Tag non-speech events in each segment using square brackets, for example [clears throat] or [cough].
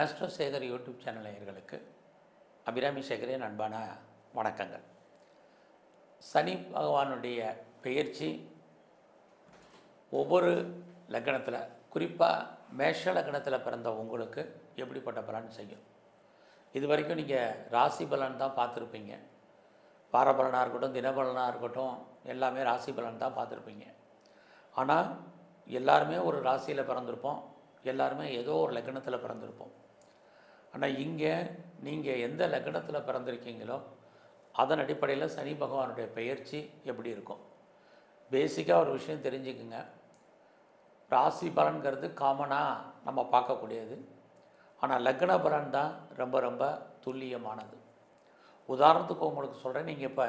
Astro Sekar YouTube channel நேயர்களுக்கு அபிராமி சேகரின் அன்பான வணக்கங்கள். சனி பகவானுடைய பெயர்ச்சி ஒவ்வொரு லக்னத்தில் குறிப்பாக மேஷ லக்னத்தில் பிறந்த உங்களுக்கு எப்படிப்பட்ட பலன் செய்யும்? இது வரைக்கும் நீங்கள் ராசி பலன் தான் பார்த்துருப்பீங்க. வாரபலனாக இருக்கட்டும் தினபலனாக இருக்கட்டும் எல்லாமே ராசி பலன் தான் பார்த்துருப்பீங்க. ஆனால் எல்லாருமே ஒரு ராசியில் பிறந்திருப்போம். எல்லாருமே ஏதோ ஒரு லக்னத்தில் பிறந்திருப்போம். ஆனால் இங்கே நீங்கள் எந்த லக்னத்தில் பிறந்திருக்கீங்களோ அதன் அடிப்படையில் சனி பகவானுடைய பெயர்ச்சி எப்படி இருக்கும்? பேசிக்காக ஒரு விஷயம் தெரிஞ்சுக்குங்க. ராசி பலன்கிறது காமனாக நம்ம பார்க்கக்கூடியது. ஆனால் லக்ன பலன் தான் ரொம்ப ரொம்ப துல்லியமானது. உதாரணத்துக்கு உங்களுக்கு சொல்கிறேன் நீங்கள் இப்போ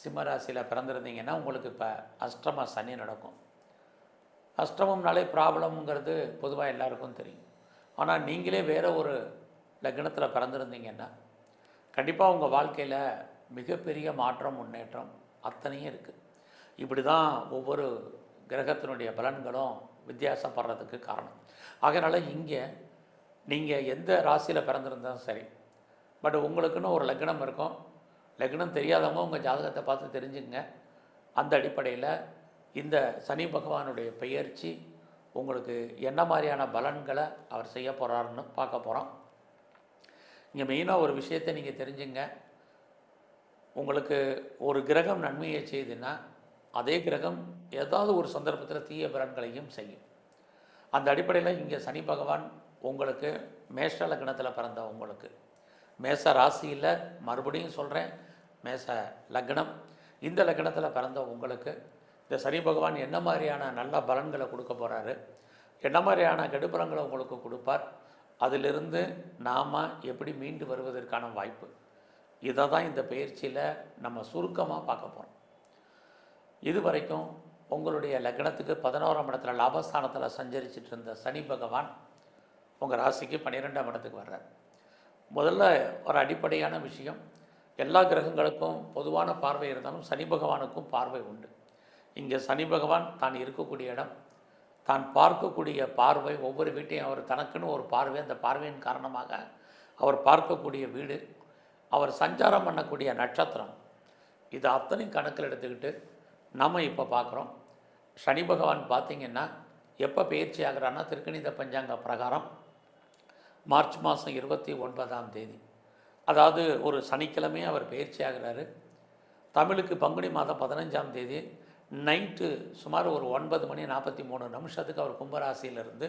சிம்மராசியில் பிறந்திருந்தீங்கன்னா உங்களுக்கு இப்போ அஷ்டம சனி நடக்கும். அஷ்டமம்னாலே ப்ராப்ளம்ங்கிறது பொதுவாக எல்லாருக்கும் தெரியும். ஆனால் நீங்களே வேறு ஒரு லக்னத்தில் பிறந்திருந்தீங்கன்னா கண்டிப்பாக உங்கள் வாழ்க்கையில் மிகப்பெரிய மாற்றம் முன்னேற்றம் அத்தனையும் இருக்குது இப்படி தான் ஒவ்வொரு கிரகத்தினுடைய பலன்களும் வித்தியாசப்படுறதுக்கு காரணம். அதனால் இங்கே நீங்கள் எந்த ராசியில் பிறந்திருந்தாலும் சரி பட் உங்களுக்குன்னு ஒரு லக்னம் இருக்கும். லக்னம் தெரியாதவங்க உங்கள் ஜாதகத்தை பார்த்து தெரிஞ்சுங்க அந்த அடிப்படையில் இந்த சனி பகவானுடைய பெயர்ச்சி உங்களுக்கு என்ன மாதிரியான பலன்களை அவர் செய்ய போகிறாருன்னு பார்க்க போகிறோம் இங்கே மெயினாக ஒரு விஷயத்தை நீங்கள் தெரிஞ்சுங்க. உங்களுக்கு ஒரு கிரகம் நன்மையை செய்துன்னா அதே கிரகம் ஏதாவது ஒரு சந்தர்ப்பத்தில் தீய பலன்களையும் செய்யும். அந்த அடிப்படையில் இங்கே சனி பகவான் உங்களுக்கு மேஷ லக்னத்தில் பிறந்த உங்களுக்கு. மேச ராசியில் மறுபடியும் சொல்கிறேன் மேச லக்னம். இந்த லக்னத்தில் பிறந்த உங்களுக்கு இந்த சனி பகவான் என்ன மாதிரியான நல்ல பலன்களை கொடுக்க போகிறாரு என்ன மாதிரியான கெடுபலங்களை உங்களுக்கு கொடுப்பார் அதிலிருந்து நாம் எப்படி மீண்டு வருவதற்கான வாய்ப்பு? இதை தான் இந்த பயிற்சியில் நம்ம சுருக்கமாக பார்க்க போகிறோம் இது வரைக்கும் உங்களுடைய லக்னத்துக்கு பதினோராம் இடத்துல லாபஸ்தானத்தில் சஞ்சரிச்சிட்டு இருந்த சனி பகவான் உங்கள் ராசிக்கு பன்னிரெண்டாம் இடத்துக்கு வர்றார். முதல்ல ஒரு அடிப்படையான விஷயம் எல்லா கிரகங்களுக்கும் பொதுவான பார்வை இருந்தாலும் சனி பகவானுக்கும் பார்வை உண்டு. இங்கே சனி பகவான் தான் இருக்கக்கூடிய இடம். தான் பார்க்கக்கூடிய பார்வை ஒவ்வொரு வீட்டையும் அவர் தனக்குன்னு ஒரு பார்வை அந்த பார்வையின் காரணமாக அவர் பார்க்கக்கூடிய வீடு அவர் சஞ்சாரம் பண்ணக்கூடிய நட்சத்திரம். இது அத்தனையும் கணக்கில் எடுத்துக்கிட்டு நம்ம இப்போ பார்க்குறோம். சனி பகவான் பார்த்திங்கன்னா எப்போ பயிற்சி ஆகிறான்னா திருக்கணித பஞ்சாங்க பிரகாரம் மார்ச் மாதம் இருபத்தி ஒன்பதாம் தேதி. அதாவது ஒரு சனிக்கிழமையே அவர் பயிற்சி ஆகிறாரு. தமிழுக்கு பங்குனி மாதம் பதினஞ்சாம் தேதி நைட்டு சுமார் ஒரு ஒன்பது மணி நாற்பத்தி மூணு நிமிஷத்துக்கு அவர் கும்பராசியிலிருந்து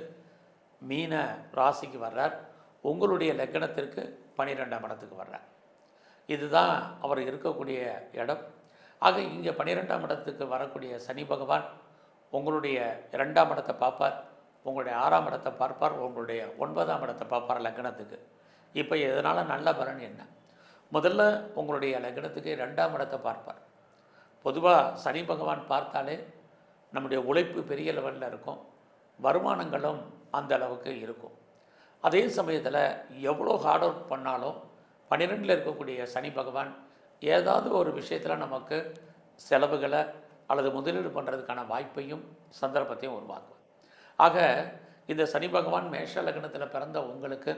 மீன ராசிக்கு வர்றார். உங்களுடைய லக்கணத்திற்கு பன்னிரெண்டாம் இடத்துக்கு வர்றார். இதுதான் அவர் இருக்கக்கூடிய இடம். ஆக இங்கே பன்னிரெண்டாம் இடத்துக்கு வரக்கூடிய சனி பகவான் உங்களுடைய இரண்டாம் இடத்தை பார்ப்பார். உங்களுடைய ஆறாம் இடத்தை பார்ப்பார். உங்களுடைய ஒன்பதாம் இடத்தை பார்ப்பார் லக்னத்துக்கு. இப்போ இதனால் நல்ல பலன் என்ன? முதல்ல உங்களுடைய லக்னத்துக்கு ரெண்டாம் இடத்தை பார்ப்பார். பொதுவாக சனி பகவான் பார்த்தாலே நம்முடைய உழைப்பு பெரிய லெவலில் இருக்கும் வருமானங்களும் அந்த அளவுக்கு இருக்கும். அதே சமயத்தில் எவ்வளோ ஹார்ட் ஒர்க் பண்ணாலும் பன்னிரெண்டில் இருக்கக்கூடிய சனி பகவான் ஏதாவது ஒரு விஷயத்தில் நமக்கு செலவுகளை அல்லது முதலீடு பண்ணுறதுக்கான வாய்ப்பையும் சந்தர்ப்பத்தையும் உருவாக்கும். ஆக இந்த சனி பகவான் மேஷ லக்னத்தில் பிறந்த உங்களுக்கு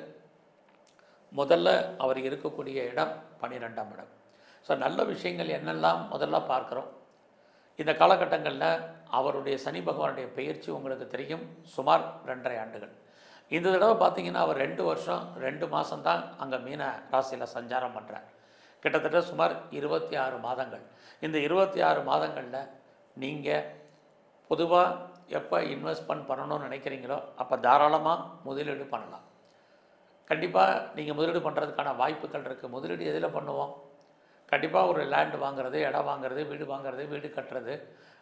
முதல்ல அவர் இருக்கக்கூடிய இடம் பன்னிரெண்டாம் இடம். ஸோ நல்ல விஷயங்கள் என்னெல்லாம் முதல்ல பார்க்குறோம். இந்த காலகட்டங்களில் அவருடைய சனி பகவானுடைய பயிற்சி உங்களுக்கு தெரியும். சுமார் ரெண்டரை ஆண்டுகள். இந்த தடவை பார்த்திங்கன்னா அவர் ரெண்டு வருஷம் ரெண்டு மாதம்தான் அங்கே மீன ராசியில் சஞ்சாரம் பண்ணுறார் கிட்டத்தட்ட சுமார் இருபத்தி ஆறு மாதங்கள். இந்த இருபத்தி ஆறு மாதங்களில் நீங்கள் பொதுவாக எப்போ இன்வெஸ்ட்மெண்ட் பண்ணணும்னு நினைக்கிறீங்களோ அப்போ தாராளமாக முதலீடு பண்ணலாம். கண்டிப்பாக நீங்கள் முதலீடு பண்ணுறதுக்கான வாய்ப்புகள் இருக்குது முதலீடு எதில் பண்ணுவோம்? கண்டிப்பாக ஒரு லேண்டு வாங்குறது இடம் வாங்குறது வீடு வாங்குறது வீடு கட்டுறது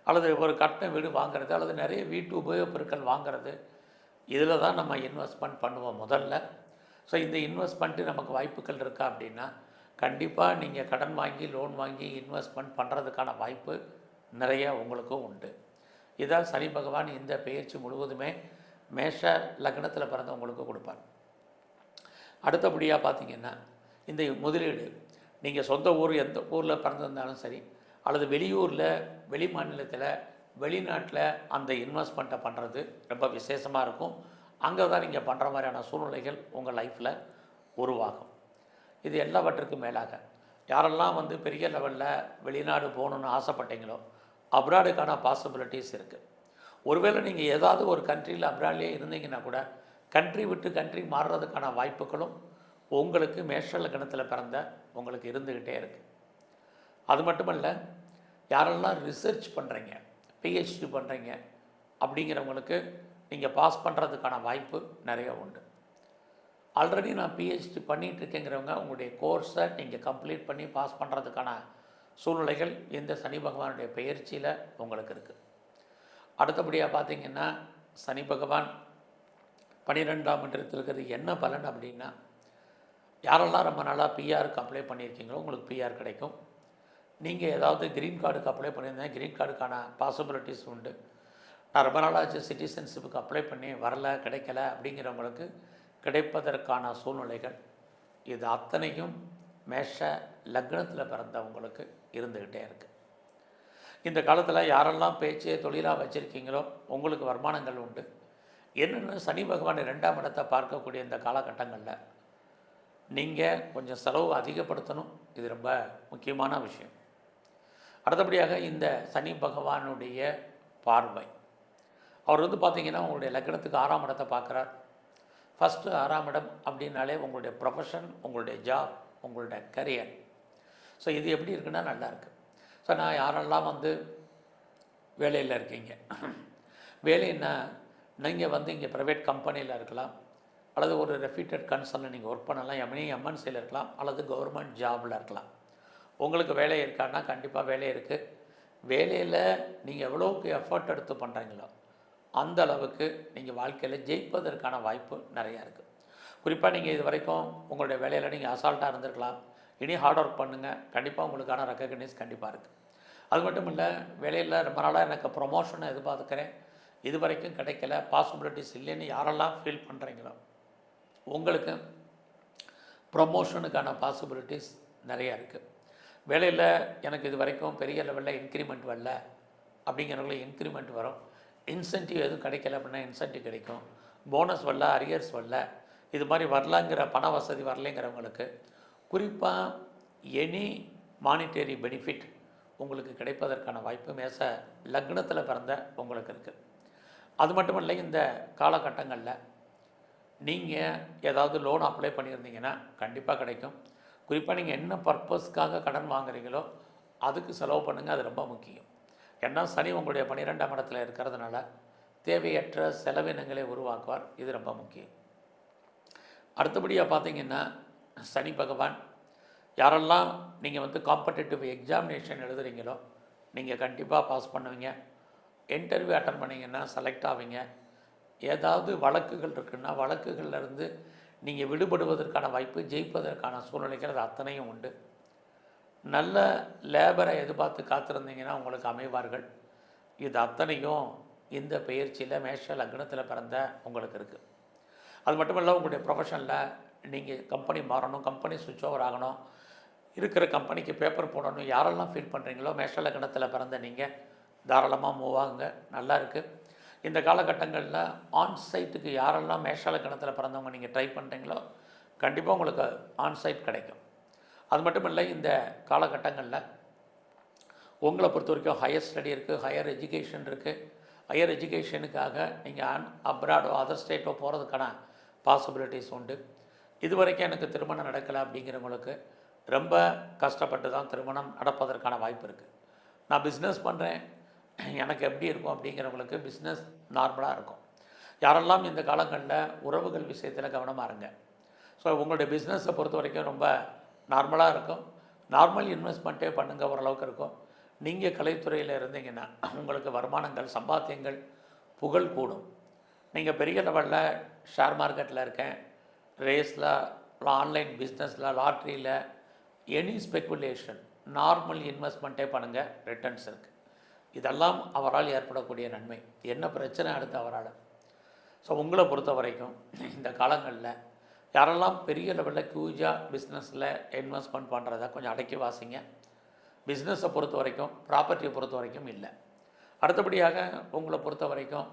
அல்லது ஒரு கட்டின வீடு வாங்குறது அல்லது நிறைய வீட்டு உபயோகப் பொருட்கள் வாங்குறது. இதில் தான் நம்ம இன்வெஸ்ட்மெண்ட் பண்ணுவோம் முதல்ல. ஸோ இந்த இன்வெஸ்ட்மெண்ட்டு நமக்கு வாய்ப்புகள் இருக்கா அப்படின்னா கண்டிப்பாக நீங்கள் கடன் வாங்கி லோன் வாங்கி இன்வெஸ்ட்மெண்ட் பண்ணுறதுக்கான வாய்ப்பு நிறைய உங்களுக்கும் உண்டு. இதான் சனி பகவான் இந்த பயிற்சி முழுவதுமே மேஷ லக்னத்தில் பிறந்தவங்களுக்கு கொடுப்பார். அடுத்தபடியாக பார்த்தீங்கன்னா இந்த முதலீடு. நீங்கள் சொந்த ஊர் எந்த ஊரில் பிறந்திருந்தாலும் சரி அல்லது வெளியூரில் வெளி மாநிலத்தில் வெளிநாட்டில் அந்த இன்வெஸ்ட்மெண்ட்டை பண்ணுறது ரொம்ப விசேஷமாக இருக்கும். அங்கே தான் நீங்கள் பண்ணுற மாதிரியான சூழ்நிலைகள் உங்கள் லைஃப்பில் உருவாகும். இது எல்லாவற்றுக்கும் மேலாக யாரெல்லாம் வந்து பெரிய லெவலில் வெளிநாடு போகணுன்னு ஆசைப்பட்டீங்களோ அப்ராடுக்கான பாசிபிலிட்டிஸ் இருக்குது ஒருவேளை நீங்கள் ஏதாவது ஒரு கண்ட்ரியில் அப்ராட்லேயே இருந்தீங்கன்னா கூட கண்ட்ரி விட்டு கண்ட்ரி மாறுறதுக்கான வாய்ப்புகளும் உங்களுக்கு மேஷ கணத்தில் பிறந்த உங்களுக்கு இருந்துக்கிட்டே இருக்குது அது மட்டுமல்ல யாரெல்லாம் ரிசர்ச் பண்ணுறீங்க பிஹெச்டி பண்ணுறீங்க அப்படிங்கிறவங்களுக்கு நீங்கள் பாஸ் பண்ணுறதுக்கான வாய்ப்பு நிறைய உண்டு. ஆல்ரெடி நான் பிஹெச்டி பண்ணிகிட்டு இருக்கேங்கிறவங்க உங்களுடைய கோர்ஸை நீங்கள் கம்ப்ளீட் பண்ணி பாஸ் பண்ணுறதுக்கான சூழ்நிலைகள் இந்த சனி பகவானுடைய பயிற்சியில் உங்களுக்கு இருக்குது அடுத்தபடியாக பார்த்தீங்கன்னா சனி பகவான் பன்னிரெண்டாம் மன்றத்தில் இருக்கிறது என்ன பலன் அப்படின்னா யாரெல்லாம் ரொம்ப நாளாக பிஆருக்கு அப்ளை பண்ணியிருக்கீங்களோ உங்களுக்கு பிஆர் கிடைக்கும். நீங்கள் ஏதாவது க்ரீன் கார்டுக்கு அப்ளை பண்ணியிருந்தேன் க்ரீன் கார்டுக்கான பாசிபிலிட்டிஸ் உண்டு. நான் ரொம்ப நாளாச்சு சிட்டிசன்ஷிப்புக்கு அப்ளை பண்ணி வரல கிடைக்கல அப்படிங்கிறவங்களுக்கு கிடைப்பதற்கான சூழ்நிலைகள் இது அத்தனையும் மேஷ லக்னத்தில் பிறந்தவங்களுக்கு இருந்துக்கிட்டே இருக்குது இந்த காலத்தில் யாரெல்லாம் பேச்சு தொழிலாக வச்சுருக்கீங்களோ உங்களுக்கு வருமானங்கள் உண்டு. என்னென்னு சனி பகவான் ரெண்டாம் இடத்தை பார்க்கக்கூடிய இந்த காலகட்டங்களில் நீங்கள் கொஞ்சம் செலவு அதிகப்படுத்தணும். இது ரொம்ப முக்கியமான விஷயம். அடுத்தபடியாக இந்த சனி பகவானுடைய பார்வை. அவர் வந்து பார்த்திங்கன்னா உங்களுடைய லக்னத்துக்கு ஆறாம் இடத்தை பார்க்குறார் ஃபஸ்ட்டு ஆறாம் இடம் அப்படின்னாலே உங்களுடைய ப்ரொஃபஷன் உங்களுடைய ஜாப் உங்களுடைய கரியர் ஸோ இது எப்படி இருக்குன்னா நல்லாயிருக்கு ஸோ நான் யாரெல்லாம் வந்து வேலையில் இருக்கீங்க? வேலைன்னா நீங்கள் வந்து இங்கே ப்ரைவேட் கம்பெனியில் இருக்கலாம். அல்லது ஒரு ரெஃப்யூட்டட் கன்சர்னில் நீங்கள் ஒர்க் பண்ணலாம் எம்னி எம்என்சியில் இருக்கலாம் அல்லது கவர்மெண்ட் ஜாபில் இருக்கலாம். உங்களுக்கு வேலை இருக்கான்னா கண்டிப்பாக வேலை இருக்குது வேலையில் நீங்கள் எவ்வளோக்கு எஃபர்ட் எடுத்து பண்ணுறீங்களோ அந்த அளவுக்கு நீங்கள் வாழ்க்கையில் ஜெயிப்பதற்கான வாய்ப்பு நிறையா இருக்குது குறிப்பாக நீங்கள் இது வரைக்கும் உங்களுடைய வேலையில் நீங்கள் அசால்ட்டாக இருந்திருக்கலாம். இனி ஹார்ட் ஒர்க் பண்ணுங்கள் கண்டிப்பாக உங்களுக்கான ரெக்கக்னைஸ் கண்டிப்பாக இருக்குது அது மட்டும் இல்லை வேலையில் ரொம்ப நாளாக எனக்கு ப்ரொமோஷனை எதிர்பார்க்குறேன். இது வரைக்கும் கிடைக்கல. பாசிபிலிட்டிஸ் இல்லைன்னு யாரெல்லாம் ஃபீல் பண்ணுறீங்களோ உங்களுக்கு ப்ரொமோஷனுக்கான பாசிபிலிட்டிஸ் நிறையா இருக்குது வேலையில் எனக்கு இது வரைக்கும் பெரிய லெவலில் இன்க்ரிமெண்ட் வரல. அப்படிங்கிறவங்களுக்கு இன்க்ரிமெண்ட் வரும். இன்சென்டிவ் எதுவும் கிடைக்கல அப்படின்னா இன்சென்டிவ் கிடைக்கும். போனஸ் வரல அரியர்ஸ் வரல. இது மாதிரி வரலாங்கிற பண வசதி வரலைங்கிறவங்களுக்கு குறிப்பாக எனி மானிட்டரி பெனிஃபிட் உங்களுக்கு கிடைப்பதற்கான வாய்ப்பு மேச லக்னத்தில் பிறந்த உங்களுக்கு இருக்குது அது மட்டும் இல்லை இந்த காலகட்டங்களில் நீங்கள் ஏதாவது லோன் அப்ளை பண்ணியிருந்தீங்கன்னா கண்டிப்பாக கிடைக்கும். குறிப்பாக நீங்கள் என்ன பர்பஸ்க்காக கடன் வாங்குறீங்களோ அதுக்கு செலவு பண்ணுங்கள் அது ரொம்ப முக்கியம். ஏன்னா சனி உங்களுடைய பன்னிரெண்டாம் இடத்துல இருக்கிறதுனால தேவையற்ற செலவினங்களை உருவாக்குவார் இது ரொம்ப முக்கியம். அடுத்தபடியாக பார்த்தீங்கன்னா சனி பகவான் யாரெல்லாம் நீங்கள் வந்து காம்படிட்டிவ் எக்ஸாமினேஷன் எழுதுறீங்களோ நீங்கள் கண்டிப்பாக பாஸ் பண்ணுவீங்க. இன்டர்வியூ அட்டன் பண்ணிங்கன்னா செலக்ட் ஆவீங்க. ஏதாவது வழக்குகள் இருக்குன்னா வழக்குகள்லேருந்து நீங்கள் விடுபடுவதற்கான வாய்ப்பு ஜெயிப்பதற்கான சூழ்நிலைகள் அது அத்தனையும் உண்டு. நல்ல லேபரை எதிர்பார்த்து காத்திருந்தீங்கன்னா உங்களுக்கு அமைவார்கள். இது அத்தனையும் இந்த பயிற்சியில் மேஷ லக்னத்தில் பிறந்த உங்களுக்கு இருக்குது அது மட்டும் இல்லை உங்களுடைய ப்ரொஃபஷனில் நீங்கள் கம்பெனி மாறணும் கம்பெனி சுவிட்ச் ஓவர் ஆகணும். இருக்கிற கம்பெனிக்கு பேப்பர் போடணும் யாரெல்லாம் ஃபீல் பண்ணுறீங்களோ மேஷ லக்னத்தில் பிறந்த நீங்கள் தாராளமாக மூவ் ஆகுங்க. நல்லா இருக்குது இந்த காலகட்டங்களில் ஆன் சைட்டுக்கு யாரெல்லாம் மேஷால கணத்தில் பிறந்தவங்க நீங்கள் ட்ரை பண்ணுறீங்களோ கண்டிப்பாக உங்களுக்கு ஆன் சைட் கிடைக்கும். அது மட்டும் இல்லை இந்த காலகட்டங்களில் உங்களை பொறுத்த வரைக்கும் ஹையர் ஸ்டடி இருக்குது ஹையர் எஜுகேஷன் இருக்குது ஹையர் எஜுகேஷனுக்காக நீங்கள் அன் அப்ராடோ அதர் ஸ்டேட்டோ போகிறதுக்கான பாசிபிலிட்டிஸ் உண்டு. இது வரைக்கும் எனக்கு திருமணம் நடக்கலை அப்படிங்கிறவங்களுக்கு ரொம்ப கஷ்டப்பட்டு தான் திருமணம் நடப்பதற்கான வாய்ப்பு இருக்குது நான் பிஸ்னஸ் பண்ணுறேன் எனக்கு எப்படி இருக்கும் அப்படிங்கிறவங்களுக்கு பிஸ்னஸ் நார்மலாக இருக்கும். யாரெல்லாம் இந்த காலங்களில் உறவுகள் விஷயத்தில் கவனமாக இருங்க. ஸோ உங்களுடைய பிஸ்னஸை பொறுத்த வரைக்கும் ரொம்ப நார்மலாக இருக்கும். நார்மல் இன்வெஸ்ட்மெண்ட்டே பண்ணுங்கள் ஓரளவுக்கு இருக்கும். நீங்கள் கலைத்துறையில் இருந்தீங்கன்னா உங்களுக்கு வருமானங்கள் சம்பாத்தியங்கள் புகழ் கூடும். நீங்கள் பெரிய லெவலில் ஷேர் மார்க்கெட்டில் இருக்கேன். ரேஸில் ஆன்லைன் பிஸ்னஸில் லாட்ரியில் எனி ஸ்பெக்குலேஷன் நார்மல் இன்வெஸ்ட்மெண்ட்டே பண்ணுங்கள் ரிட்டர்ன்ஸ் இருக்குது இதெல்லாம் அவரால் ஏற்படக்கூடிய நன்மை. என்ன பிரச்சனை அடுத்து அவரால்? ஸோ உங்களை பொறுத்த வரைக்கும் இந்த காலங்களில் யாரெல்லாம் பெரிய லெவலில் ஹியூஜாக பிஸ்னஸில் இன்வெஸ்ட்மெண்ட் பண்ணுறத கொஞ்சம் அடக்கி வாசிங்க. பிஸ்னஸை பொறுத்த வரைக்கும் ப்ராப்பர்ட்டியை பொறுத்த வரைக்கும் இல்லை. அடுத்தபடியாக உங்களை பொறுத்த வரைக்கும்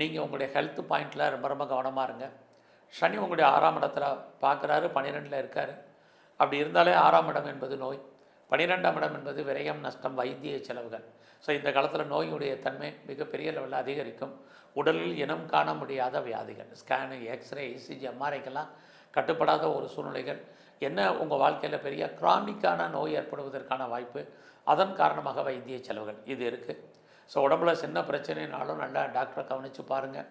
நீங்கள் உங்களுடைய ஹெல்த் பாயிண்டில் ரொம்ப ரொம்ப கவனமாக இருங்க. சனி உங்களுடைய ஆறாம் இடத்துல பார்க்குறாரு பன்னிரெண்டில் இருக்கார். அப்படி இருந்தாலே ஆறாம் இடம் என்பது நோய். பனிரெண்டாம் இடம் என்பது விரயம் நஷ்டம் வைத்திய செலவுகள். ஸோ இந்த காலத்தில் நோயுடைய தன்மை மிகப்பெரிய லெவலில் அதிகரிக்கும். உடலில் இனம் காண முடியாத வியாதிகள் ஸ்கேனு எக்ஸ்ரே இசிஜி எம்ஆர்ஐக்கெல்லாம் கட்டுப்படாத ஒரு சூழ்நிலைகள். என்ன உங்கள் வாழ்க்கையில் பெரிய கிரானிக்கான நோய் ஏற்படுவதற்கான வாய்ப்பு? அதன் காரணமாக வைத்திய செலவுகள். இது இருக்குது ஸோ உடம்புல சின்ன பிரச்சனைனாலும் நல்லா டாக்டரை கவனித்து பாருங்கள்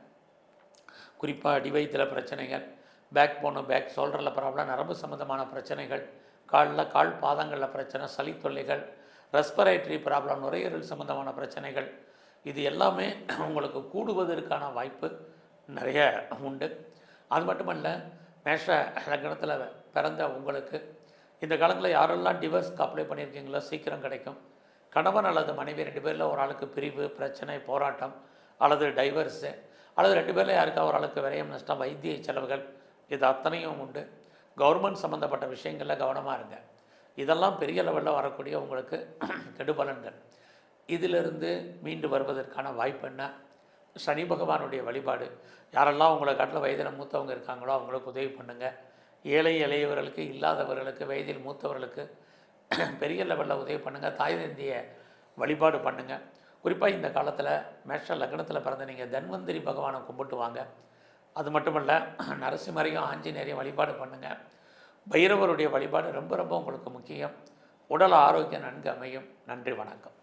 குறிப்பாக அடிவயத்தில் பிரச்சனைகள் பேக் போனு பேக் சோல்டரில் ப்ராப்ளம் நரம்பு சம்மந்தமான பிரச்சனைகள் காலில் கால் பாதங்களில் பிரச்சனை சளி தொல்லைகள் ரெஸ்பரேட்டரி ப்ராப்ளம் நுரையீரல் சம்மந்தமான பிரச்சனைகள் இது எல்லாமே உங்களுக்கு கூடுவதற்கான வாய்ப்பு நிறைய உண்டு. அது மட்டுமல்ல மேஷ லக்னத்தில் பிறந்த உங்களுக்கு இந்த காலங்களில் யாரெல்லாம் டிவர்ஸ்க்கு அப்ளை பண்ணியிருக்கீங்களோ சீக்கிரம் கிடைக்கும். கணவன் அல்லது மனைவி ரெண்டு பேரில் ஒரு ஆளுக்கு பிரிவு பிரச்சனை போராட்டம் அல்லது டைவர்ஸு அல்லது ரெண்டு பேரில் யாருக்கா ஒரு ஆளுக்கு விரயம் நஷ்டம் வைத்திய செலவுகள் இது அத்தனையும் உண்டு. கவர்மெண்ட் சம்மந்தப்பட்ட விஷயங்களில் கவனமாக இருங்க. இதெல்லாம் பெரிய லெவலில் வரக்கூடிய உங்களுக்கு [clears throat] கெடுபலன்கள். இதிலிருந்து மீண்டு வருவதற்கான வாய்ப்பு என்ன? சனி பகவானுடைய வழிபாடு. யாரெல்லாம் உங்களை காட்டில் வயதில் மூத்தவங்க இருக்காங்களோ அவங்களுக்கு உதவி பண்ணுங்கள் ஏழை இளையவர்களுக்கு இல்லாதவர்களுக்கு வயதில் மூத்தவர்களுக்கு [clears throat] பெரிய லெவலில் உதவி பண்ணுங்கள் தாய் தந்திய வழிபாடு பண்ணுங்கள் குறிப்பாக இந்த காலத்தில் மேஷ லக்னத்தில் பிறந்த நீங்கள் தன்வந்திரி பகவானை கும்பிட்டு வாங்க. அது மட்டுமல்ல [clears throat] நரசிம்மரையும் ஆஞ்சநேயரையும் வழிபாடு பண்ணுங்கள் பைரவருடைய வழிபாடு ரொம்ப ரொம்ப உங்களுக்கு முக்கியம். உடல் ஆரோக்கியம் நன்கு அமையும். நன்றி வணக்கம்.